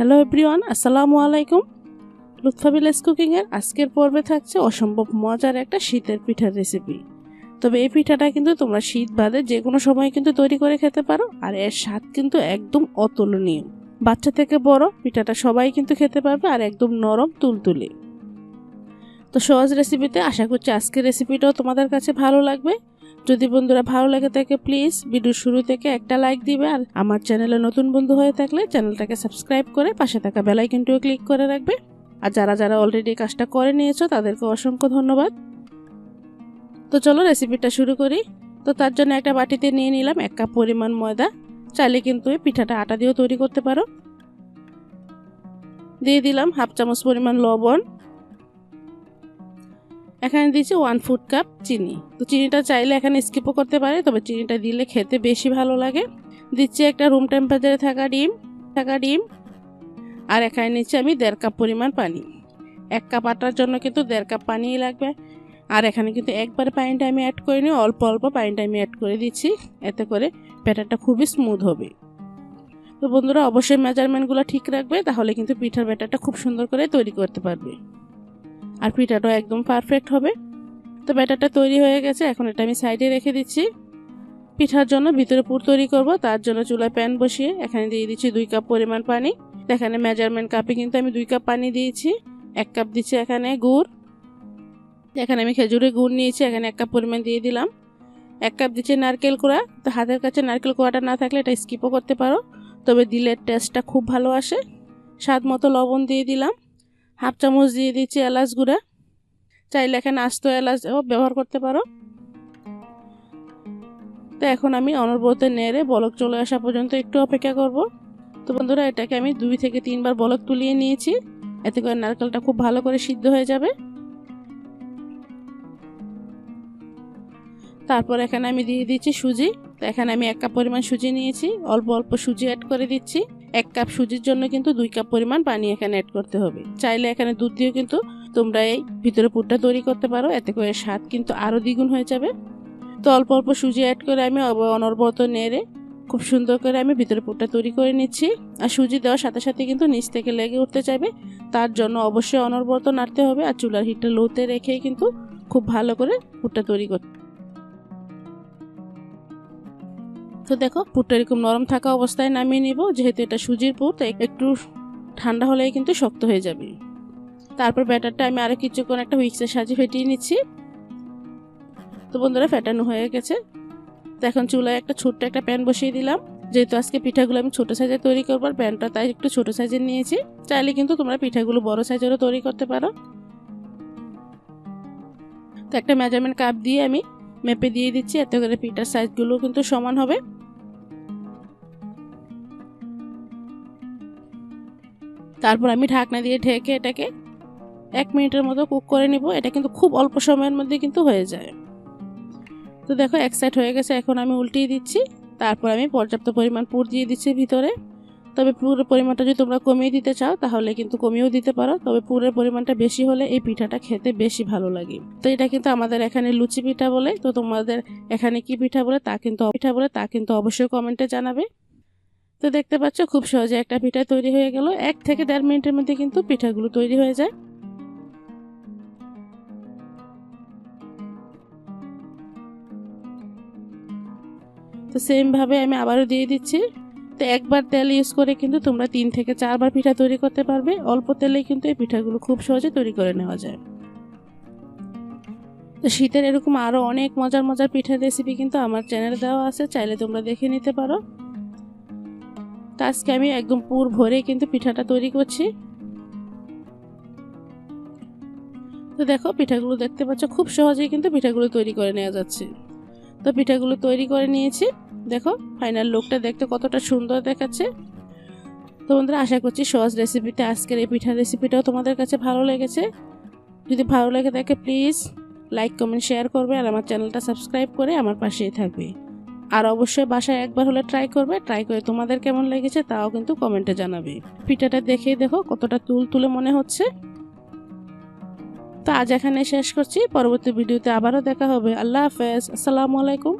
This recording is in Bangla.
হ্যালো এভরিওয়ান আসসালামু আলাইকুম লুৎফা লুৎফাবিলাস কুকিংয়ের আজকের পর্বে থাকছে অসম্ভব মজার একটা শীতের পিঠার রেসিপি তবে এই পিঠাটা কিন্তু তোমরা শীত বাদে যে কোনো সময় কিন্তু তৈরি করে খেতে পারো, আর এর স্বাদ কিন্তু একদম অতুলনীয়। বাচ্চা থেকে বড়, পিঠাটা সবাই কিন্তু খেতে পারবে, আর একদম নরম, তুলতুলে। তো সহজ রেসিপিতে আশা করছি আজকের রেসিপিটাও তোমাদের কাছে ভালো লাগবে। যদি বন্ধুরা ভালো লাগে থাকে প্লিজ ভিডিও শুরু থেকে একটা লাইক দিবে আর আমার চ্যানেলে নতুন বন্ধু হয়ে থাকলে চ্যানেলটাকে সাবস্ক্রাইব করে পাশে থাকা বেলাইকনটিও ক্লিক করে রাখবে। আর যারা যারা অলরেডি কাজটা করে নিয়েছো, তাদেরকে অসংখ্য ধন্যবাদ। তো চলো রেসিপিটা শুরু করি। তো তার জন্য একটা বাটিতে নিয়ে নিলাম এক কাপ পরিমাণ ময়দা। চাইলে কিন্তু এই পিঠাটা আটা দিয়েও তৈরি করতে পারো। দিয়ে দিলাম হাফ চামচ পরিমাণ লবণ। এখানে দিচ্ছি ওয়ান ফুড কাপ চিনি। তো চিনিটা চাইলে এখানে স্কিপও করতে পারে, তবে চিনিটা দিলে খেতে বেশি ভালো লাগে। দিচ্ছি একটা রুম টেম্পারেচারে থাকা ডিম থাকা ডিম। আর এখানে নিচ্ছি আমি দেড় কাপ পরিমাণ পানি। এক কাপ আটার জন্য কিন্তু দেড় কাপ পানিই লাগবে। আর এখানে কিন্তু একবারে পানিটা আমি অ্যাড করে করিনি অল্প অল্প পানিটা আমি অ্যাড করে দিচ্ছি। এতে করে ব্যাটারটা খুবই স্মুথ হবে। তো বন্ধুরা, অবশ্যই মেজারমেন্টগুলো ঠিক রাখবে, তাহলে কিন্তু পিঠার ব্যাটারটা খুব সুন্দর করে তৈরি করতে পারবে। আর পিঠাটাও একদম পারফেক্ট হবে। তো ব্যাটারটা তৈরি হয়ে গেছে, এখন এটা আমি সাইডে রেখে দিচ্ছি। পিঠার জন্য ভিতরে পুর তৈরি করব, তার জন্য চুলায় প্যান বসিয়ে এখানে দিয়ে দিচ্ছি দুই কাপ পরিমাণ পানি। এখানে মেজারমেন্ট কাপে কিন্তু আমি দুই কাপ পানি দিয়েছি, এক কাপ দিচ্ছি এখানে গুড়। এখানে আমি খেজুরের গুড় নিয়েছি, এখানে এক কাপ পরিমাণ দিয়ে দিলাম। এক কাপ দিচ্ছি নারকেল কোড়া। তো হাতের কাছে নারকেল কোড়াটা না থাকলে এটা স্কিপও করতে পারো। তবে দিলের টেস্টটা খুব ভালো আসে। স্বাদ মতো লবণ দিয়ে দিলাম। হাফ চামচ দিয়ে দিচ্ছি এলাচ গুঁড়া। চাইলে এখানে আস্ত এলাচও ব্যবহার করতে পারো। তো এখন আমি অনর্বত নেড়ে বলক চলে আসা পর্যন্ত একটু অপেক্ষা করব। তো বন্ধুরা, এটাকে আমি দুই থেকে তিনবার বলক তুলিয়ে নিয়েছি। এতে করে নারকেলটা খুব ভালো করে সিদ্ধ হয়ে যাবে। তারপর এখানে আমি দিয়ে দিচ্ছি সুজি। তো এখানে আমি এক কাপ পরিমাণ সুজি নিয়েছি। অল্প অল্প সুজি অ্যাড করে দিচ্ছি। এক কাপ সুজির জন্য কিন্তু দুই কাপ পরিমাণ পানি এখানে অ্যাড করতে হবে। চাইলে এখানে দুধ দিয়েও কিন্তু তোমরা এই ভিতরে পুরটা তৈরি করতে পারো, এতে করে স্বাদ কিন্তু আরও দ্বিগুণ হয়ে যাবে। তো অল্প অল্প সুজি অ্যাড করে আমি অনর্বত নেড়ে খুব সুন্দর করে আমি ভিতরে পুরটা তৈরি করে নিচ্ছি। আর সুজি দেওয়ার সাথে সাথে কিন্তু নিচ থেকে লেগে উঠতে চাইবে, তার জন্য অবশ্যই অনর্বত নাড়তে হবে। আর চুলার হিটটা লোতে রেখেই কিন্তু খুব ভালো করে পুরটা তৈরি করতে তো দেখো পুরটা এরকম নরম থাকা অবস্থায় নামিয়ে নিব। যেহেতু এটা সুজির পুর একটু ঠান্ডা হলেই কিন্তু শক্ত হয়ে যাবে। তারপর ব্যাটারটা আমি আরও কিছুক্ষণ একটা হুইক্সের সাহায্যে ফেটিয়ে নিচ্ছি। তো বন্ধুরা, ফেটানো হয়ে গেছে। তো এখন চুলায় একটা ছোট্ট একটা প্যান বসিয়ে দিলাম। যেহেতু আজকে পিঠাগুলো আমি ছোটো সাইজে তৈরি করব, আর প্যানটা তাই একটু ছোটো সাইজের নিয়েছি। চাইলে কিন্তু তোমরা পিঠাগুলো বড় সাইজেরও তৈরি করতে পারো। তো একটা মেজারমেন্ট কাপ দিয়ে আমি মেপে দিয়ে দিচ্ছি, এত করে পিঠার সাইজগুলো কিন্তু সমান হবে। তারপর আমি ঢাকনা দিয়ে ঢেকে এটাকে এক মিনিটের মতো কুক করে নিব। এটা কিন্তু খুব অল্প সময়ের মধ্যে কিন্তু হয়ে যায়। তো দেখো, এক সাইড হয়ে গেছে। এখন আমি উল্টিয়ে দিচ্ছি। তারপর আমি পর্যাপ্ত পরিমাণ পুর দিয়ে দিচ্ছি ভিতরে। তবে পুরের পরিমাণটা যদি তোমরা কমিয়ে দিতে চাও, তাহলে কিন্তু কমিয়েও দিতে পারো। তবে পুরের পরিমাণটা বেশি হলে এই পিঠাটা খেতে বেশি ভালো লাগে। তো এটা কিন্তু আমাদের এখানে লুচি পিঠা বলে। তো তোমাদের এখানে কি পিঠা বলে তা কিন্তু, পিঠা বলে তা কিন্তু অবশ্যই কমেন্টে জানাবে। তো দেখতে পাচ্ছ, খুব সহজে একটা পিঠা তৈরি হয়ে গেল। এক থেকে দেড় মিনিটের মধ্যে কিন্তু পিঠাগুলো তৈরি হয়ে যায়। তো সেমভাবে আমি আবারও দিয়ে দিচ্ছি। তো একবার তেল ইউজ করে কিন্তু তোমরা তিন থেকে চারবার পিঠা তৈরি করতে পারবে। অল্প তেলেই কিন্তু এই পিঠাগুলো খুব সহজে তৈরি করে নেওয়া যায়। তো শীতের এরকম আরও অনেক মজার মজার পিঠার রেসিপি কিন্তু আমার চ্যানেলে দেওয়া আছে। চাইলে তোমরা দেখে নিতে পারো। তো আজকে আমি একদম পুর ভরে কিন্তু পিঠাটা তৈরি করছি। তো দেখো, পিঠাগুলো দেখতে পাচ্ছ, খুব সহজেই কিন্তু পিঠাগুলো তৈরি করে নেওয়া যাচ্ছে। তো পিঠাগুলো তৈরি করে নিয়েছি। দেখো ফাইনাল লুকটা দেখতে কতটা সুন্দর দেখাচ্ছে। তো বন্ধুরা, আশা করছি সহজ রেসিপিতে আজকের এই পিঠার রেসিপিটাও তোমাদের কাছে ভালো লেগেছে। যদি ভালো লেগে থাকে প্লিজ লাইক কমেন্ট শেয়ার করবে আর আমার চ্যানেলটা সাবস্ক্রাইব করে আমার পাশেই থাকবে। আর অবশ্যই বাসায় একবার হলে ট্রাই করবে ট্রাই করে তোমাদের কেমন লেগেছে তাও কিন্তু কমেন্টে জানাবে। পিঠাটা দেখেই দেখো কতটা তুল তুলে মনে হচ্ছে। তো আজ এখানে শেষ করছি, পরবর্তী ভিডিওতে আবারও দেখা হবে। আল্লাহ হাফেজ, আসসালামু আলাইকুম।